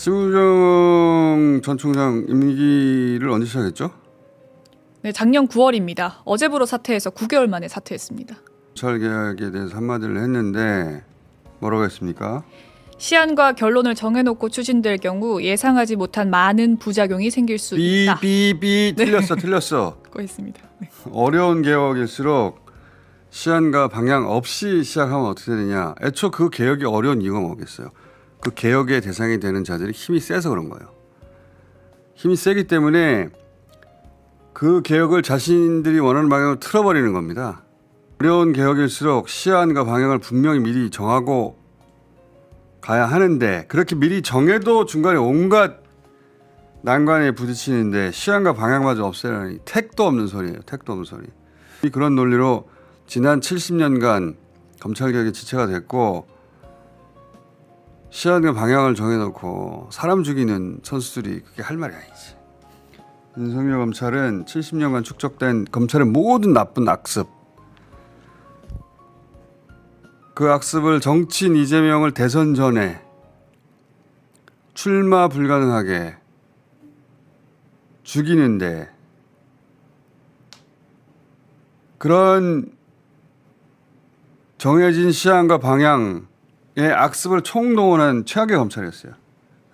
심우정 전 총장 임기를 언제 시작했죠? 네, 작년 9월입니다. 어제부로 사퇴해서 9개월 만에 사퇴했습니다. 검찰 개혁에 대해서 한마디를 했는데 뭐라고 했습니까? 시안과 결론을 정해놓고 추진될 경우 예상하지 못한 많은 부작용이 생길 수 있다. 삐삐삐 틀렸어 틀렸어. 고 했습니다. 네. 어려운 개혁일수록 시안과 방향 없이 시작하면 어떻게 되느냐. 애초 그 개혁이 어려운 이유가 뭐겠어요. 그 개혁의 대상이 되는 자들이 힘이 세서 그런 거예요. 힘이 세기 때문에 그 개혁을 자신들이 원하는 방향으로 틀어버리는 겁니다. 어려운 개혁일수록 시안과 방향을 분명히 미리 정하고 가야 하는데 그렇게 미리 정해도 중간에 온갖 난관에 부딪히는데 시안과 방향마저 없애라니 택도 없는 소리예요. 택도 없는 소리. 이 그런 논리로 지난 70년간 검찰 개혁의 지체가 됐고 시안과 방향을 정해놓고 사람 죽이는 선수들이 그게 할 말이 아니지. 윤석열 검찰은 70년간 축적된 검찰의 모든 나쁜 악습 그 악습을 정치인 이재명을 대선 전에 출마 불가능하게 죽이는데 그런 정해진 시안과 방향 의 악습을 총동원한 최악의 검찰이었어요.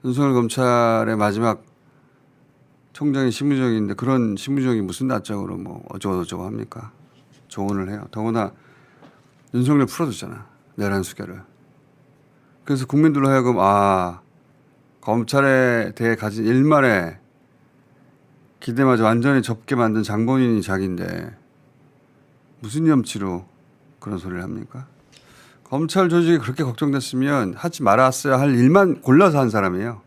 윤석열 검찰의 마지막 총장이 신무정인데 그런 신무정이 무슨 낯짝으로 뭐 어쩌고저쩌고 합니까? 조언을 해요. 더구나 윤석열 풀어줬잖아. 내란 수결을. 그래서 국민들로 하여금 아 검찰에 대해 가진 일말의 기대마저 완전히 접게 만든 장본인이 자기인데 무슨 염치로 그런 소리를 합니까? 검찰 조직이 그렇게 걱정됐으면 하지 말았어야 할 일만 골라서 한 사람이에요.